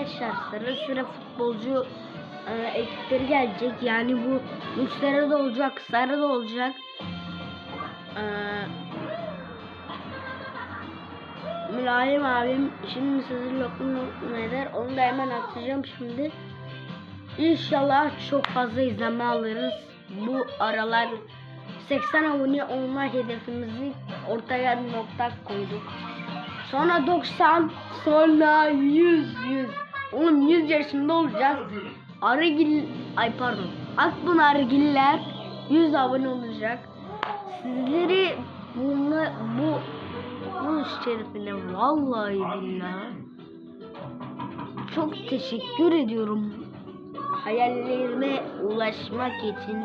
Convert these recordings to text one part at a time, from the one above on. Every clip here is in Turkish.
arkadaşlar sıra sıra futbolcu e, ekipleri gelecek. Yani bu Muslera da olacak, Sara da olacak. E, Mülayim abim şimdi sizi lokum lokum eder. Onu da hemen atacağım şimdi. İnşallah çok fazla izlenme alırız. Bu aralar 80 abone olma hedefimizi ortaya nokta koyduk. Sonra 90, sonra 100, 100. Oğlum 100 yaşında olacağız. Arıgil, ay pardon. Akpınargiller 100 abone olacak. Sizleri bununla, bu bu şerefine vallahi billahi çok teşekkür ediyorum. Hayallerime ulaşmak için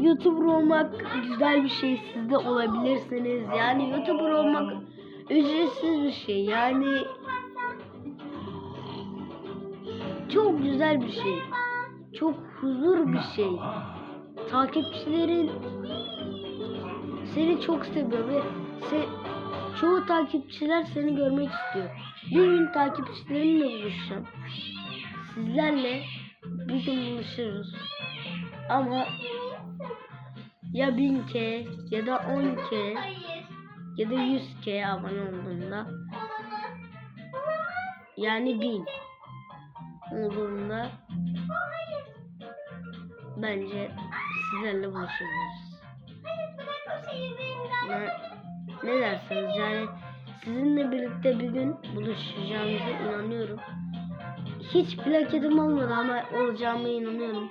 YouTuber olmak güzel bir şey. Siz de olabilirsiniz. Yani YouTuber olmak ücretsiz bir şey. Yani çok güzel bir şey. Çok huzur bir şey. Takipçilerin seni çok seviyor ve se çoğu takipçiler seni görmek istiyor. Bir gün takipçilerimle buluşacağım. Sizlerle bir gün buluşuruz. Ama ya 1000k ya da 10k ya da 100k abone olduğunda yani 1000 olduğunda bence sizlerle buluşuruz. Ne, ne dersiniz yani sizinle birlikte bir gün buluşacağımıza inanıyorum. Hiç plaketim olmadı ama olacağıma inanıyorum.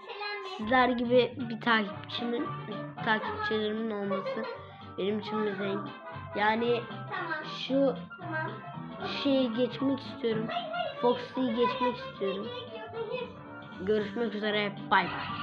Sizler gibi bir takipçimin takipçilerimin olması benim için bir zevk. Yani şu şeyi geçmek istiyorum. Foxy'yi geçmek istiyorum. Görüşmek üzere. Bay bay.